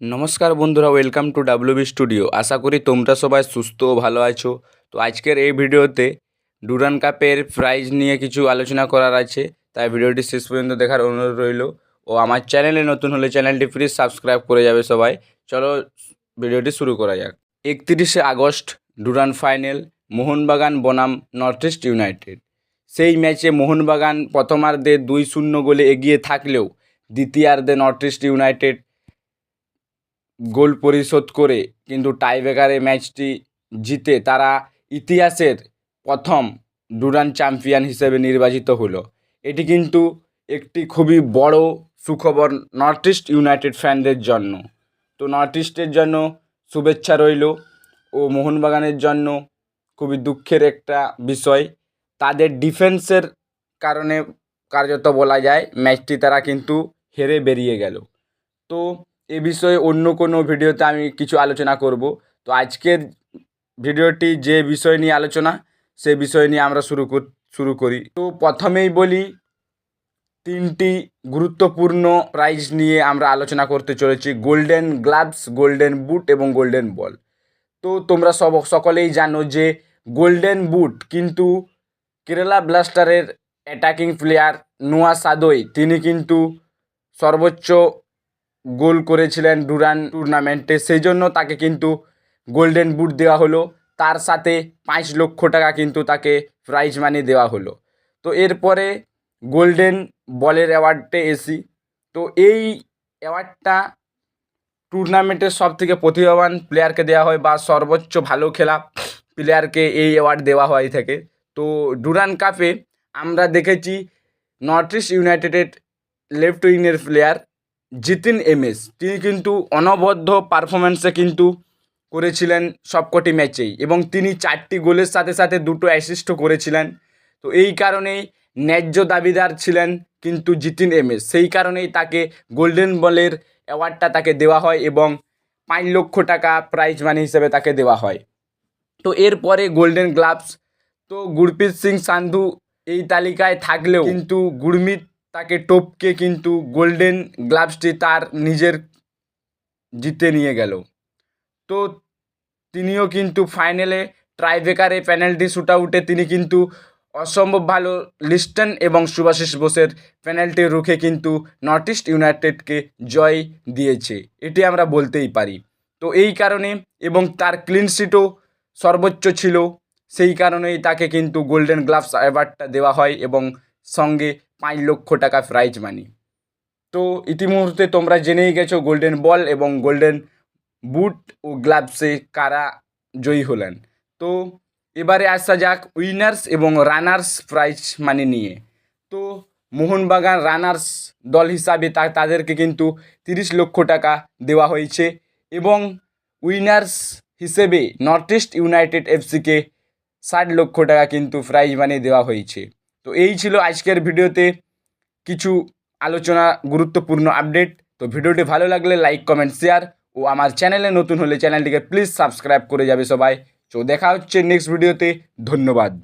নমস্কার বন্ধুরা welcome to WB studio আশা করি তোমরা সবাই সুস্থ ও ভালো আছো। তো আজকের এই ভিডিওতে ডুরান কাপের প্রাইজ নিয়ে কিছু আলোচনা করার আছে, তাই ভিডিওটি শেষ পর্যন্ত দেখার অনুরোধ রইল। ও আমার চ্যানেলে নতুন হলে চ্যানেলটি প্লিজ সাবস্ক্রাইব করে যাবে সবাই। চলো ভিডিওটি শুরু করা যাক। একত্রিশে আগস্ট ডুরান ফাইনাল মোহনবাগান বনাম নর্থ ইস্ট ইউনাইটেড সেই ম্যাচে মোহনবাগান প্রথমার্ধে দুই শূন্য গোলে এগিয়ে থাকলেও দ্বিতীয়ার্ধে নর্থ ইস্ট ইউনাইটেড গোল পরিশোধ করে কিন্তু টাইব্রেকারে ম্যাচটি জিতে তারা ইতিহাসের প্রথম ডুরান চ্যাম্পিয়ন হিসেবে নির্বাচিত হলো। এটি কিন্তু একটি খুবই বড় সুখবর নর্থ ইস্ট ইউনাইটেড ফ্যানদের জন্য। তো নর্থ ইস্টের জন্য শুভেচ্ছা রইল ও মোহনবাগানের জন্য খুবই দুঃখের একটা বিষয়। তাদের ডিফেন্সের কারণে কার্যত বলা যায় ম্যাচটি তারা কিন্তু হেরে বেরিয়ে গেল। তো এ বিষয়ে অন্য কোনো ভিডিওতে আমি কিছু আলোচনা করব। তো আজকের ভিডিওটি যে বিষয় নিয়ে আলোচনা, সে বিষয় নিয়ে আমরা শুরু শুরু করি। তো প্রথমেই বলি, তিনটি গুরুত্বপূর্ণ প্রাইজ নিয়ে আমরা আলোচনা করতে চলেছি গোল্ডেন গ্লাভস গোল্ডেন বুট এবং গোল্ডেন বল তো তোমরা সব, সকলেই জানো যে গোল্ডেন বুট কিন্তু কেরালা ব্লাস্টারের অ্যাটাকিং প্লেয়ার নোয়া সাদই তিনি কিন্তু সর্বোচ্চ গোল করেছিলেন ডুরান টুর্নামেন্টে। সেই জন্য তাকে কিন্তু গোল্ডেন বুট দেওয়া হলো। তার সাথে পাঁচ লক্ষ টাকা কিন্তু তাকে প্রাইজ মানি দেওয়া হলো। তো এরপরে গোল্ডেন বলের অ্যাওয়ার্ডে এসি। তো এই অ্যাওয়ার্ডটা টুর্নামেন্টের সব থেকে প্রতিভাবান প্লেয়ারকে দেওয়া হয় বা সর্বোচ্চ ভালো খেলা প্লেয়ারকে এই অ্যাওয়ার্ড দেওয়া হয় থাকে। তো ডুরান কাপে আমরা দেখেছি নর্থ ইস্ট ইউনাইটেডের লেফট উইংয়ের প্লেয়ার জিতিন এমএস। তিনি কিন্তু অনবদ্য পারফরমেন্সে কিন্তু করেছিলেন সবকটি ম্যাচেই এবং তিনি চারটি গোলের সাথে সাথে দুটো অ্যাসিস্টও করেছিলেন। তো এই কারণেই ন্যায্য দাবিদার ছিলেন কিন্তু জিতিন এমএস। সেই কারণেই তাকে গোল্ডেন বলের অ্যাওয়ার্ডটা তাকে দেওয়া হয় এবং পাঁচ লক্ষ টাকা প্রাইজ মানি হিসেবে তাকে দেওয়া হয়। তো এরপরে গোল্ডেন গ্লাভস তো গুরপ্রীত সিং সান্ধু এই তালিকায় থাকলেও কিন্তু গুরমিত তাকে টপকে কিন্তু গোল্ডেন গ্লাভসটি তার নিজের জিতে নিয়ে গেল। তো তিনিও কিন্তু ফাইনালে ট্রাইবেকারে পেনাল্টি শ্যুট আউটে তিনি কিন্তু অসম্ভব ভালো লিস্টন এবং সুভাশিস বোসের পেনাল্টি রুখে কিন্তু নর্থ ইস্ট ইউনাইটেডকে জয় দিয়েছে, এটি আমরা বলতেই পারি। তো এই কারণে এবং তার ক্লিন শিটও সর্বোচ্চ ছিল, সেই কারণেই তাকে কিন্তু গোল্ডেন গ্লাভস অ্যাওয়ার্ডটা দেওয়া হয় এবং সঙ্গে পাঁচ লক্ষ টাকা প্রাইজ মানি তো ইতিমুহূর্তে তোমরা জেনেই গেছো গোল্ডেন বল এবং গোল্ডেন বুট ও গ্লাভসে কারা জয়ী হলেন। তো এবারে আসা যাক উইনার্স এবং রানার্স প্রাইজ মানি নিয়ে। তো মোহনবাগান রানার্স দল হিসাবে তা তাদেরকে কিন্তু তিরিশ লক্ষ টাকা দেওয়া হয়েছে এবং উইনার্স হিসেবে নর্থ ইস্ট ইউনাইটেড এফসিকে ষাট লক্ষ টাকা কিন্তু প্রাইজ মানি দেওয়া হয়েছে। তো এই ছিল আজকের ভিডিওতে কিছু আলোচনা, গুরুত্বপূর্ণ আপডেট তো ভিডিওটি ভালো লাগলে লাইক কমেন্ট শেয়ার ও আমার চ্যানেলে নতুন হলে চ্যানেলটিকে প্লিজ সাবস্ক্রাইব করে যাবে সবাই। তো দেখা হচ্ছে নেক্সট ভিডিওতে ধন্যবাদ।